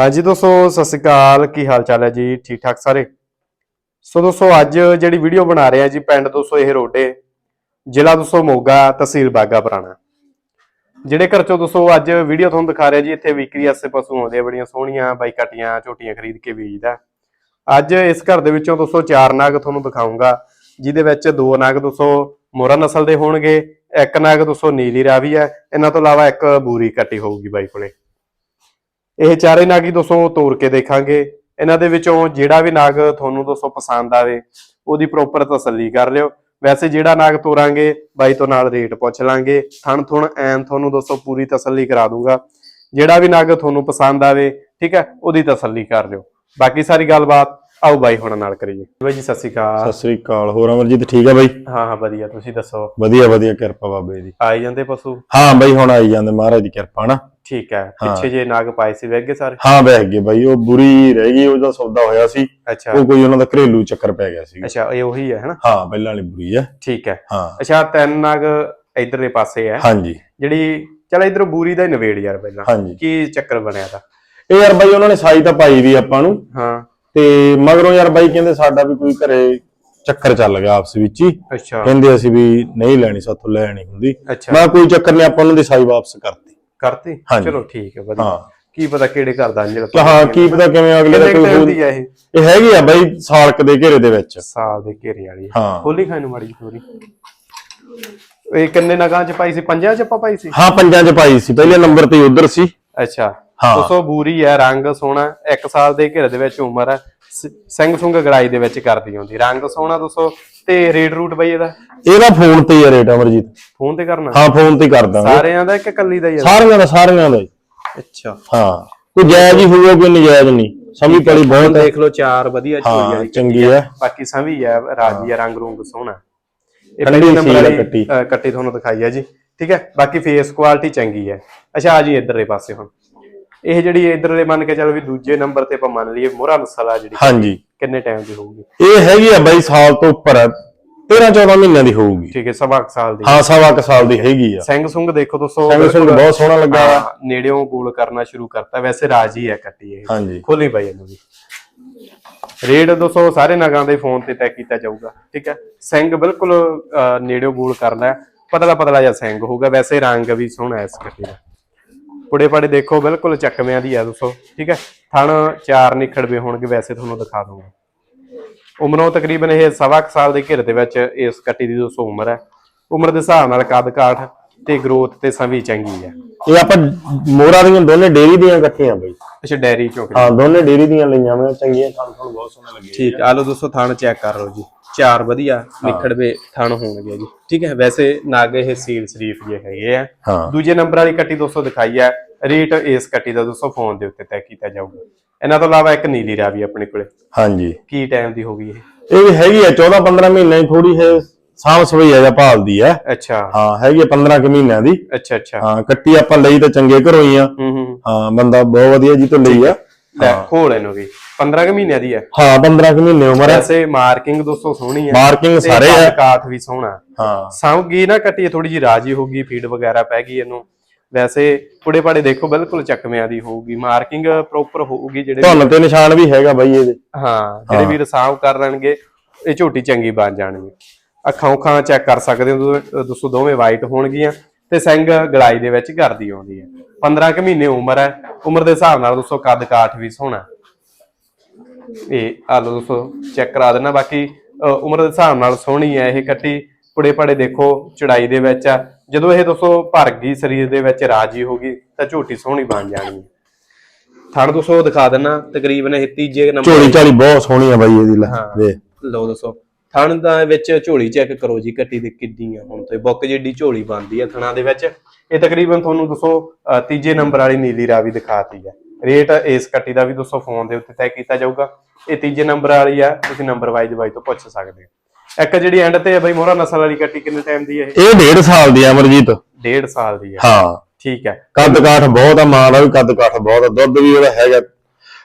ਹਾਂਜੀ ਦੋਸਤੋ, ਸਤਿ ਸ਼੍ਰੀ ਅਕਾਲ। ਕੀ ਹਾਲ ਚਾਲ ਹੈ ਜੀ? ਠੀਕ ਠਾਕ ਸਾਰੇ? ਸੋ ਦੋਸਤੋ, ਅੱਜ ਜਿਹੜੀ ਵੀਡੀਓ ਬਣਾ ਰਹੇ ਆ ਜੀ ਪਿੰਡ ਦੋਸਤੋ, ਇਹ ਰੋਡੇ। ਜ਼ਿਲ੍ਹਾ ਦੋਸਤੋ, ਮੋਗਾ, ਤਹਿਸੀਲ ਬਾਗਾ ਪੁਰਾਣਾ। ਜਿਹੜੇ ਘਰ ਚੋਂ ਦੋਸਤੋ, ਅੱਜ ਵੀਡੀਓ ਤੁਹਾਨੂੰ ਦਿਖਾ ਰਿਹਾ ਜੀ, ਇੱਥੇ ਵਿਕਰੀ ਆਸੇ ਪਸ਼ੂ ਆਉਂਦੇ ਆ, ਬੜੀਆਂ ਸੋਹਣੀਆਂ ਬਾਈ ਕਟੀਆਂ ਝੋਟੀਆਂ ਖਰੀਦ ਕੇ ਵੇਚਦਾ। ਅੱਜ ਇਸ ਘਰ ਦੇ ਵਿੱਚੋਂ ਦੋਸਤੋ, ਚਾਰ ਨਾਗ ਤੁਹਾਨੂੰ ਦਿਖਾਉਂਗਾ ਜਿਹਦੇ ਵਿੱਚ ਦੋ ਨਾਗ ਦੋਸਤੋ ਮੋਰਾ ਨਸਲ ਦੇ ਹੋਣਗੇ, ਇੱਕ ਨਾਗ ਦੋਸਤੋ ਨੀਲੀ ਰਾਵੀ ਹੈ। ਇਹਨਾਂ ਤੋਂ ਇਲਾਵਾ ਇੱਕ ਬੂਰੀ ਕੱਟੀ ਹੋਊਗੀ ਬਾਈ ਕੋਲੇ। ਇਹ ਚਾਰੇ ਨਾਗ ਹੀ ਦੋਸਤੋ ਤੋੜ ਕੇ ਦੇਖਾਂਗੇ। ਇਹਨਾਂ ਦੇ ਵਿੱਚੋਂ ਜਿਹੜਾ ਵੀ ਨਾਗ ਤੁਹਾਨੂੰ ਦੋਸਤੋ ਪਸੰਦ ਆਵੇ, ਉਹਦੀ ਪ੍ਰੋਪਰ ਤਸੱਲੀ ਕਰ ਲਿਓ। ਵੈਸੇ ਜਿਹੜਾ ਨਾਗ ਤੋਰਾਂਗੇ, ਬਾਈ ਤੋਂ ਨਾਲ ਰੇਟ ਪੁੱਛ ਲਾਂਗੇ। ਥਣ ਥੁਣ ਐਨ ਤੁਹਾਨੂੰ ਦੋਸਤੋ ਪੂਰੀ ਤਸੱਲੀ ਕਰਾ ਦੂੰਗਾ। ਜਿਹੜਾ ਵੀ ਨਾਗ ਤੁਹਾਨੂੰ ਪਸੰਦ ਆਵੇ, ਠੀਕ ਹੈ, ਉਹਦੀ ਤਸੱਲੀ ਕਰ ਲਿਓ। ਬਾਕੀ ਸਾਰੀ ਗੱਲਬਾਤ ਆਓ ਬਾਈ ਹੁਣ ਨਾਲ ਕਰੀਏ। ਬਾਈ ਜੀ ਸਤਿ ਸ਼੍ਰੀ ਅਕਾਲ। ਸਤਿ ਸ੍ਰੀ ਅਕਾਲ। ਹੋਰ ਅਮਰਜੀਤ ਠੀਕ ਆ ਬਾਈ? ਹਾਂ ਹਾਂ ਵਧੀਆ। ਤੁਸੀਂ ਦੱਸੋ? ਵਧੀਆ ਵਧੀਆ। ਕਿਰਪਾ ਬਾਬੇ ਦੀ। ਆਈ ਜਾਂਦੇ ਪਸ਼ੂ? ਹਾਂ ਬਾਈ ਹੁਣ ਆਈ ਜਾਂਦੇ। ਮਹਾਰਾਜ ਦੀ ਕਿਰਪਾ ਨਾ ਠੀਕ ਹੈ। ਹਾਂ। ਪਿੱਛੇ ਜੇ ਨਾਗ ਪਾਏ ਸੀ ਵਹਿ ਗਏ ਸਾਰੇ? ਹਾਂ ਬਹਿ ਗਏ ਬਾਈ। ਉਹ ਬੁਰੀ ਰਹਿ ਗਈ ਉਹਦਾ ਸੌਦਾ ਹੋਇਆ ਸੀ। ਅੱਛਾ। ਉਹ ਕੋਈ ਉਹਨਾਂ ਦਾ ਘਰੇਲੂ ਚੱਕਰ ਪੈ ਗਿਆ ਸੀ। ਅੱਛਾ ਇਹ ਉਹੀ ਹੈ ਹਨਾ? ਹਾਂ ਪਹਿਲਾਂ ਵਾਲੀ ਬੁਰੀ ਆ ਠੀਕ ਹੈ। ਹਾਂ। ਅੱਛਾ ਤਿੰਨ ਨਾਗ ਇਧਰਲੇ ਪਾਸੇ ਹੈ। ਹਾਂਜੀ। ਜਿਹੜੀ ਚਲ ਇਧਰ ਬੂਰੀ ਦਾ ਹੀ ਨਵੇੜ ਯਾਰ ਪਹਿਲਾਂ। ਹਾਂਜੀ। ਕੀ ਚੱਕਰ ਬਣਿਆ ਦਾ ਇਹ ਯਾਰ ਬਾਈ ਉਹਨਾਂ ਨੇ ਸਾਈ ਤਾਂ ਪਾਈ ਵੀ ਆਪਾਂ ਨੂੰ। ਹਾਂ। ਤੇ ਮਗਰੋਂ ਯਾਰ ਬਾਈ ਕਹਿੰਦੇ ਸਾਡਾ ਵੀ ਕੋਈ ਘਰੇ ਚੱਕਰ ਚੱਲ ਗਿਆ ਆਪਸ ਵਿੱਚ ਹੀ। ਅੱਛਾ। ਕਹਿੰਦੇ ਅਸੀਂ ਵੀ ਨਹੀਂ ਲੈਣੀ ਸਾਥੋਂ ਲੈਣੀ ਹੁੰਦੀ। ਮੈਂ ਕੋਈ ਚੱਕਰ ਨਹੀਂ ਆਪਾਂ ਉਹਨਾਂ ਦੀ ਸਾਈ ਵਾਪਸ ਕਰਤੀ। ਕਰਤੀ। ਚਲੋ ਠੀਕ ਹੈ ਵਧੀਆ। ਕੀ ਪਤਾ ਕਿਹੜੇ ਘਰ ਦਾ ਅੰਜਲ ਹਾਂ ਕੀ ਪਤਾ ਕਿਵੇਂ ਅਗਲੇ ਦਾ ਕੋਈ ਟਾਈਮ ਹੋਰ- ਦੀ ਹੈ ਇਹ? ਇਹ ਹੈਗੀ ਆ ਬਾਈ ਸਾਲਕ ਦੇ ਘੇਰੇ ਦੇ ਵਿੱਚ। ਸਾਲ ਦੇ ਘੇਰੇ ਵਾਲੀ ਖੋਲੀ ਖਾਈ ਨੂੰ ਮਾੜੀ ਖੋਲੀ। ਇਹ ਕਿੰਨੇ ਨਗਾਂ ਚ ਪਾਈ ਸੀ? ਪੰਜਾਂ ਚ ਆਪਾਂ ਪਾਈ ਸੀ? ਹਾਂ ਪੰਜਾਂ ਚ ਪਾਈ ਸੀ। ਪਹਿਲੇ ਨੰਬਰ ਤੇ ਉਧਰ ਸੀ। ਅੱਛਾ। ਦੋਸਤੋ ਬੂਰੀ ਹੈ ਰੰਗ ਸੋਹਣਾ ਇੱਕ ਸਾਲ ਦੇ ਘੇਰੇ ਦੇ ਵਿੱਚ ਉਮਰ ਹੈ ਸ- ਸਿੰਘ ਸੁੰਗ ਗੜਾਈ ਦੇ ਵਿੱਚ ਕਰਦੀ ਹੁੰਦੀ ਰੰਗ ਸੋਹਣਾ ਦੋਸਤੋ ਤੇ ਰੇਡ ਰੂਟ ਬਈ ਇਹਦਾ? ਇਹਦਾ ਫੋਨ ਤੇ ਹੀ ਰੇਟ ਅਮਰਜੀਤ। ਫੋਨ ਤੇ ਕਰਨਾ? ਹਾਂ ਫੋਨ ਤੇ ਹੀ ਕਰ ਦਾਂਗੇ। ਸਾਰਿਆਂ ਦਾ ਇੱਕ ਕੱਲੀ ਦਾ ਹੀ ਸਾਰਿਆਂ ਦਾ ਸਾਰਿਆਂ ਦਾ। ਅੱਛਾ। ਹਾਂ ਕੋਈ ਜਾਇਜ਼ ਹੀ ਹੋਊਗਾ ਕੋਈ ਨਜਾਇਜ਼ ਨਹੀਂ। ਸਮੀ ਪੜੀ ਬਹੁਤ ਦੇਖ ਲਓ ਚਾਰ ਵਧੀਆ ਚੋਈ ਹਾਂ ਵਾਲੀ ਚੰਗੀ ਹੈ। ਬਾਕੀ ਸੰਭੀ ਹੈ ਰਾਜੀ ਹੈ ਰੰਗ ਰੂੰਗ ਸੋਹਣਾ ਇਹ ਪਹਿਲੀ ਨੰਬਰ ਵਾਲੀ ਕੱਟੀ। ਤੁਹਾਨੂੰ ਦਿਖਾਈ ਹੈ ਜੀ। ਠੀਕ ਹੈ ਬਾਕੀ ਫੇਸ ਕੁਆਲਿਟੀ ਚੰਗੀ ਹੈ। ਅੱਛਾ ਆ ਜੀ ਇਧਰਲੇ ਪਾਸੇ ਹੁਣ। ਇਹ ਜਿਹੜੀ ਇਧਰਲੇ ਮੰਨ ਕੇ ਚੱਲ ਵੀ ਦੂਜੇ ਨੰਬਰ ਤੇ ਆਪਾਂ ਮੰਨ ਲਈਏ ਮੋਹਰਾ ਨਸਲ ਆ ਜਿਹੜੀ ਹਾਂਜੀ। ਕਿੰਨੇ ਟਾਈਮ ਦੀ ਹੋਊਗੀ? ਇਹ ਹੈਗੀ ਆ ਬਾਈ ਸਾਲ ਤੋਂ ਉੱਪਰ ਹੈ 13 14 ਮਹੀਨਿਆਂ ਦੀ ਹੋਊਗੀ। ਠੀਕ ਹੈ ਸਵਾ ਕੁ ਸਾਲ ਦੀ। ਹਾਂ ਸਵਾ ਕੁ ਸਾਲ ਦੀ ਹੈਗੀ ਆ। ਸਿੰਘ ਸੁੰਗ ਦੇਖੋ ਦੋਸਤੋ ਸੰਗ ਸੰਗ ਬਹੁਤ ਸੋਹਣਾ ਲੱਗਾ ਆ ਨੇੜਿਓਂ ਗੋਲ ਕਰਨਾ ਸ਼ੁਰੂ ਕਰਤਾ ਵੈਸੇ ਰਾਜੀ ਹੈ ਕੱਟੀ ਇਹ। ਹਾਂਜੀ। ਖੋਲੀ ਪਈ ਇਹਨੂੰ ਵੀ। ਰੇਡ ਦੋਸਤੋ ਸਾਰੇ ਨਗਾਂ ਦੇ ਫੋਨ ਤੇ ਤੈਅ ਕੀਤਾ ਜਾਊਗਾ ਠੀਕ ਹੈ? ਸਿੰਘ ਬਿਲਕੁਲ ਨੇੜਿਓਂ ਗੋਲ ਕਰਨਾ। ਪਤਲਾ ਪਤਲਾ ਜਿਹਾ ਸਿੰਘ ਹੋਊਗਾ ਵੈਸੇ ਰੰਗ ਵੀ ਸੋਹਣਾ ਇਸ ਕੱਟੀ ਦਾ। ਪੁੜੇ ਪੜੇ ਦੇਖੋ ਬਿਲਕੁਲ ਚੱਕਵਿਆਂ ਦੀ ਆ ਦੋਸਤੋ ਠੀਕ ਹੈ? ਥਣ ਚਾਰ ਨਿਖੜਵੇ ਹੋਣਗੇ ਵੈਸੇ ਤੁਹਾਨੂੰ ਦਿਖਾ ਦੂੰਗਾ ਉਮਰੋਂ ਤਕਰੀਬਨ ਇਹ ਸਵਾ ਕੁ ਸਾਲ ਦੇ ਘਿਰ ਦੇ ਵਿੱਚ ਇਸ ਕੱਟੀ ਦੀ ਦੋਸਤੋ ਉਮਰ ਹੈ। ਉਮਰ ਦੇ ਹਿਸਾਬ ਨਾਲ ਕੱਦ ਕਾਠ ਤੇ ਗਰੋਥ ਤੇ ਸਭੀ ਚੰਗੀ ਹੈ। ਇਹ ਆਪਾਂ ਮੋਹਰਾਂ ਦੀਆਂ ਦੋਨੇ ਡੇਰੀ ਦੀਆਂ ਇਕੱਠੀਆਂ ਬਾਈ। ਅੱਛਾ ਡੈਰੀ ਚੋਂ ਹਾਂ ਦੋਨੇ ਡੇਰੀ ਦੀਆਂ ਲਈਆਂ ਮੈਂ ਚੰਗੀਆਂ ਖਾਣ ਖਾਣ ਬਹੁਤ ਸੋਹਣੇ ਲੱਗੇ। ਠੀਕ ਆ ਲੋ ਦੋਸਤੋ ਥਣ ਚੈੱਕ ਕਰ ਲਓ ਜੀ। ਚਾਰ ਵਧੀਆ ਨਿਖੜਵੇ ਥਣ ਹੋਣਗੇ ਜੀ। ਠੀਕ ਹੈ ਵੈਸੇ ਨਾਗ ਇਹ ਸੀਲ ਸ਼ਰੀਫ ਜੇ ਹੈਗੇ ਆ। ਹਾਂ। ਦੂਜੇ ਨੰਬਰ ਵਾਲੀ ਕੱਟੀ ਦੋਸਤੋ ਦਿਖਾਈ ਹੈ ਰੇਟ ਇਸ ਕੱਟੀ ਦਾ ਦੋਸਤੋ ਫੋਨ ਦੇ ਉੱਤੇ ਤੈਅ ਕੀਤਾ ਜਾਊਗਾ। ਇਹਨਾਂ ਤੋਂ ਇਲਾਵਾ ਇੱਕ ਨੀਲੀ ਰਾਵੀ ਆਪਣੇ ਕੋਲੇ। ਹਾਂਜੀ। ਕੀ ਟਾਈਮ ਦੀ ਹੋਗੀ ਇਹ? ਇਹ ਵੀ ਹੈਗੀ ਆ 14 15 ਮਹੀਨੇ ਥੋੜੀ ਹੈ ਸਾਂਭ ਸਵਈਆ ਜਾਂ ਭਾਲਦੀ ਆ। ਅੱਛਾ। ਹਾਂ ਹੈਗੀ ਆ 15 ਕੁ ਮਹੀਨਿਆਂ ਦੀ। ਅੱਛਾ ਅੱਛਾ। ਹਾਂ ਕੱਟੀ ਆਪਾਂ ਲਈ ਤਾਂ ਚੰਗੇ ਘਰੋਂ ਹੀ ਆ। ਹੂੰ ਹੂੰ। ਹਾਂ ਬੰਦਾ ਬਹੁਤ ਵਧੀਆ ਜੀ ਤੋਂ ਲਈ ਆ। ਲੈ ਖੋਲ ਇਹਨੂੰ ਵੀ। 15 ਕੁ ਮਹੀਨਿਆਂ ਦੀ ਹੈ। ਹਾਂ 15 ਕੁ ਮਹੀਨੇ ਉਮਰ ਹੈ। ਵੈਸੇ ਮਾਰਕਿੰਗ ਦੋਸਤੋ ਸੋਹਣੀ ਹੈ। ਮਾਰਕਿੰਗ ਸਾਰੇ ਆ। ਕਾਠ ਵੀ ਸੋਹਣਾ। ਹਾਂ। ਸਾਂਭ ਗਈ ਨਾ ਕੱਟੀ ਥੋੜੀ ਜੀ ਰਾਜੀ ਹੋਊਗੀ ਫੀਡ ਵਗੈਰਾ ਪੈ ਗਈ ਇਹਨੂੰ। ਵੈਸੇ ਪੁੜੇ ਪਾੜੇ ਦੇਖੋ ਬਿਲਕੁਲ ਚੱਕਵਿਆਂ ਦੀ ਹੋਊਗੀ। ਮਾਰਕਿੰਗ ਪ੍ਰੋਪਰ ਹੋਊਗੀ ਜਿਹੜੇ ਧੁੰਨ ਤੇ ਨਿਸ਼ਾਨ ਵੀ ਹੈਗਾ ਬਾਈ ਇਹਦੇ। ਹਾਂ ਜਿਹੜੇ ਵੀਰ ਸਾਂਭ ਕਰ ਲੈਣਗੇ ਇਹ ਝੋਟੀ ਚੰਗੀ ਬਣ ਜਾਣਗੇ। ਅੱਖਾਂ ਉਖਾਂ ਚੈੱਕ ਕਰ ਸਕਦੇ ਹੋ ਦੋਸਤੋ ਦੋਵੇਂ ਵਾਈਟ ਹੋਣਗੀਆਂ। ਤੇ ਸਿੰਘ ਗੜਾਈ ਦੇ ਵਿੱਚ ਕਰਦੀ ਆਉਂਦੀ ਹੈ। 15 ਕੁ ਮਹੀਨੇ ਉਮਰ ਹੈ। ਉਮਰ ਦੇ ਹਿਸਾਬ ਨਾਲ ਦੋਸਤੋ ਕੱਦ ਕਾਠ ਵੀ ਸੋਹਣਾ ਇਹ ਆ ਲਓ ਦੋਸਤੋ ਚੈੱਕ ਕਰਾ ਦੇਣਾ। ਬਾਕੀ ਉਮਰ ਦੇ ਹਿਸਾਬ ਨਾਲ ਸੋਹਣੀ ਹੈ ਇਹ ਕੱਟੀ। ਪੁੜੇ ਪੜੇ ਦੇਖੋ ਚੜਾਈ ਦੇ ਵਿੱਚ ਆ। ਜਦੋਂ ਇਹ ਦੋਸਤੋ ਭਰ ਗਈ ਸਰੀਰ ਦੇ ਵਿੱਚ ਰਾਜੀ ਹੋਗੀ ਤਾਂ ਝੋਟੀ ਸੋਹਣੀ ਬਣ ਜਾਣੀ ਹੈ। ਥਣ ਦੋਸਤੋ ਦਿਖਾ ਦੇਣਾ ਤਕਰੀਬਨ ਇਹ ਤੀਜੇ ਨੰਬਰ ਝੋਲੀ ਝਾਲੀ ਬਹੁਤ ਸੋਹਣੀ ਆ ਬਾਈ ਇਹਦੀ ਲੈ ਹਾਂ। ਵੇ। ਲਓ ਦੱਸੋ ਥਣ ਦਾ ਵਿੱਚ ਝੋਲੀ ਚੈੱਕ ਕਰੋ ਜੀ ਕੱਟੀ ਦੀ ਕਿੱਡੀ ਆ ਹੁਣ ਤੇ ਬੁੱਕ ਜਿੱਡੀ ਝੋਲੀ ਬਣਦੀ ਆ ਥਣਾ ਦੇ ਵਿੱਚ। ਇਹ ਤਕਰੀਬਨ ਤੁਹਾਨੂੰ ਦੱਸੋ ਤੀਜੇ ਨੰਬਰ ਵਾਲੀ ਨੀਲੀ ਰਾਵੀ ਦਿਖਾਤੀ ਹੈ ਰੇਟ ਇਸ ਕੱਟੀ ਦਾ ਵੀ ਦੱਸੋ ਫੋਨ ਦੇ ਉੱਤੇ ਤੈਅ ਕੀਤਾ ਜਾਊਗਾ। ਇਹ ਤੀਜੇ ਨੰਬਰ ਵਾਲੀ ਆ ਤੁਸੀਂ ਨੰਬਰ ਵਾਈਜ਼ ਬਾਈ ਤੋਂ ਪੁੱਛ ਸਕਦੇ ਹੋ। ਇੱਕ ਜਿਹੜੀ ਐਂਡ ਤੇ ਹੈ ਬਈ ਮੋਹਰਾ ਨਸਲ ਵਾਲੀ ਕੱਟੀ ਕਿੰਨੇ ਟਾਈਮ ਦੀ ਹੈ ਇਹ? ਇਹ ਡੇਢ ਸਾਲ ਦੀ ਆ ਅਮਰਜੀਤ। 1.5 ਸਾਲ ਦੀ ਹੈ ਹਾਂ। ਠੀਕ ਹੈ ਕੱਦ ਕਾਠ ਬਹੁਤ ਆ ਮਾਂ ਦਾ ਵੀ ਕੱਦ ਕਾਠ ਬਹੁਤ ਆ ਦੁੱਧ ਵੀ ਉਹਦਾ ਹੈਗਾ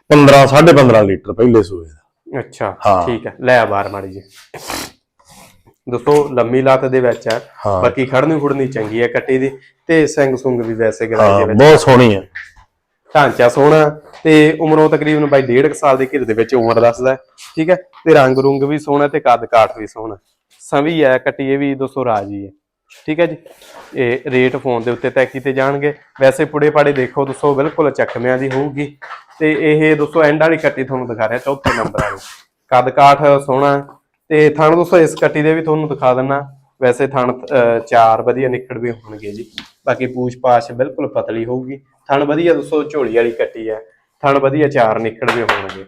15 15.5 ਲੀਟਰ ਪਹਿਲੇ ਸੂਏ ਦਾ। ਅੱਛਾ ਹਾਂ। ਠੀਕ ਹੈ। ਲੈ ਆ ਬਾਹਰ ਮਾੜੀ ਜੀ ਦੋਸਤੋ ਲੰਮੀ ਲੱਤ ਦੇ ਵਿੱਚ ਹੈ। ਹਾਂ। ਬਾਕੀ ਖੜਨੀ ਖੁੜਨੀ ਚੰਗੀ ਹੈ ਕੱਟੀ ਦੀ ਤੇ ਸਿੰਘ ਸੁੰਗ ਵੀ ਵੈਸੇ ਗਲਾਈ ਦੇ ਹਾਂ ਵਿੱਚ। ਬਹੁਤ ਸੋਹਣੀ ਆ ਢਾਂਚਾ ਸੋਹਣਾ ਤੇ ਉਮਰੋਂ ਤਕਰੀਬਨ ਬਾਈ 1.5 ਸਾਲ ਦੇ ਘਿਰ ਦੇ ਵਿੱਚ ਉਮਰ ਦੱਸਦਾ ਹੈ, ਠੀਕ ਹੈ। ਤੇ ਰੰਗ ਰੁੰਗ ਵੀ ਸੋਹਣਾ ਤੇ ਕੱਦ ਕਾਠ ਵੀ ਸੋਹਣਾ। ਸਵੀ ਹੈ ਕੱਟੀ ਇਹ ਵੀ 200 ਰਾਜੀ ਹੈ। ਠੀਕ ਹੈ ਜੀ? ਇਹ ਰੇਟ ਫੋਨ ਦੇ ਉੱਤੇ ਤੈਅ ਕੀਤੇ ਜਾਣਗੇ। ਵੈਸੇ ਪੁੜੇ ਪਾੜੇ ਦੇਖੋ ਦੱਸੋ ਬਿਲਕੁਲ ਚੱਕਮਿਆਂ ਦੀ ਹੋਊਗੀ। ਤੇ ਇਹ ਦੋਸਤੋ ਐਂਡ ਵਾਲੀ ਕੱਟੀ ਤੁਹਾਨੂੰ ਦਿਖਾ ਰਿਹਾ, ਚੌਥੇ ਨੰਬਰ ਵਾਲੀ। ਕੱਦ ਕਾਠ ਸੋਹਣਾ ਤੇ ਥਣ ਦੋਸਤੋ, ਇਸ ਕੱਟੀ ਦੇ ਵੀ ਤੁਹਾਨੂੰ ਦਿਖਾ ਦਿੰਨਾ। ਵੈਸੇ ਥਣ ਚਾਰ ਵਧੀਆ ਨਿਕੜ ਵੀ ਹੋਣਗੇ ਜੀ। ਬਾਕੀ ਪੂਛ ਪਾਛ ਬਿਲਕੁਲ ਪਤਲੀ ਹੋਊਗੀ। ਥਣ ਵਧੀਆ ਦੋਸਤੋ, ਝੋਲੀ ਵਾਲੀ ਕੱਟੀ ਹੈ। ਥਣ ਵਧੀਆ ਚਾਰ ਨਿਕੜ ਵੀ ਹੋਣਗੇ।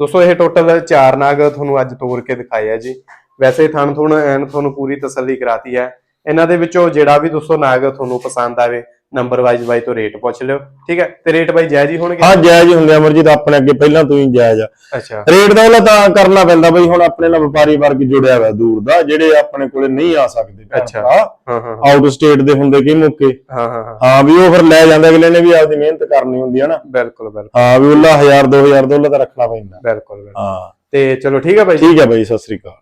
ਦੋਸਤੋ, ਇਹ ਟੋਟਲ ਚਾਰ ਨਾਗ ਤੁਹਾਨੂੰ ਅੱਜ ਤੋੜ ਕੇ ਦਿਖਾਏ ਆ ਜੀ। ਵੈਸੇ ਥਣ ਥੁਣ, ਐਨ ਤੁਹਾਨੂੰ ਪੂਰੀ ਤਸੱਲੀ ਕਰਾਤੀ ਹੈ। ਇਹਨਾਂ ਦੇ ਵਿੱਚੋਂ ਜਿਹੜਾ ਵੀ ਦੋਸਤੋ ਨਾਗ ਤੁਹਾਨੂੰ ਪਸੰਦ ਆਵੇ ਨੰਬਰ ਵਾਈਜ਼ ਬਾਈ ਤੋਂ ਰੇਟ ਪੁੱਛ ਲਿਓ ਠੀਕ ਹੈ? ਤੇ ਰੇਟ ਬਾਈ ਜਾਇਜ਼ ਹੀ ਹੋਣਗੇ? ਹਾਂ ਜਾਇਜ਼ ਹੀ ਹੁੰਦੇ ਅਮਰਜੀਤ ਆਪਣੇ ਅੱਗੇ ਪਹਿਲਾਂ ਤੋਂ ਹੀ ਜਾਇਜ਼ ਆ। ਅੱਛਾ। ਰੇਟ ਦਾ ਉਹਲਾ ਤਾਂ ਕਰਨਾ ਪੈਂਦਾ ਬਈ ਹੁਣ ਆਪਣੇ ਨਾਲ ਵਪਾਰੀ ਵਰਗ ਜੁੜਿਆ ਹੋਇਆ ਦੂਰ ਦਾ ਜਿਹੜੇ ਆਪਣੇ ਕੋਲੇ ਨਹੀਂ ਆ ਸਕਦੇ ਅੱਛਾ। ਹਾਂ ਹਾਂ ਆਊਟ ਸਟੇਟ ਦੇ ਹੁੰਦੇ ਕਈ ਮੌਕੇ? ਹਾਂ ਹਾਂ ਹਾਂ। ਵੀ ਉਹ ਫਿਰ ਲੈ ਜਾਂਦੇ ਅਗਲੇ ਨੇ ਵੀ ਆਪਦੀ ਮਿਹਨਤ ਕਰਨੀ ਹੁੰਦੀ ਹੈ ਨਾ। ਬਿਲਕੁਲ ਬਿਲਕੁਲ। ਹਾਂ ਵੀ ਉਹਲਾ 1000 2000 ਦਾ ਉਹਲਾ ਤਾਂ ਰੱਖਣਾ ਪੈਂਦਾ। ਬਿਲਕੁਲ ਬਿਲਕੁਲ। ਹਾਂ। ਤੇ ਚਲੋ ਠੀਕ ਹੈ ਬਾਈ ਠੀਕ ਹੈ ਬਈ ਸਤਿ ਸ੍ਰੀ ਅਕਾਲ।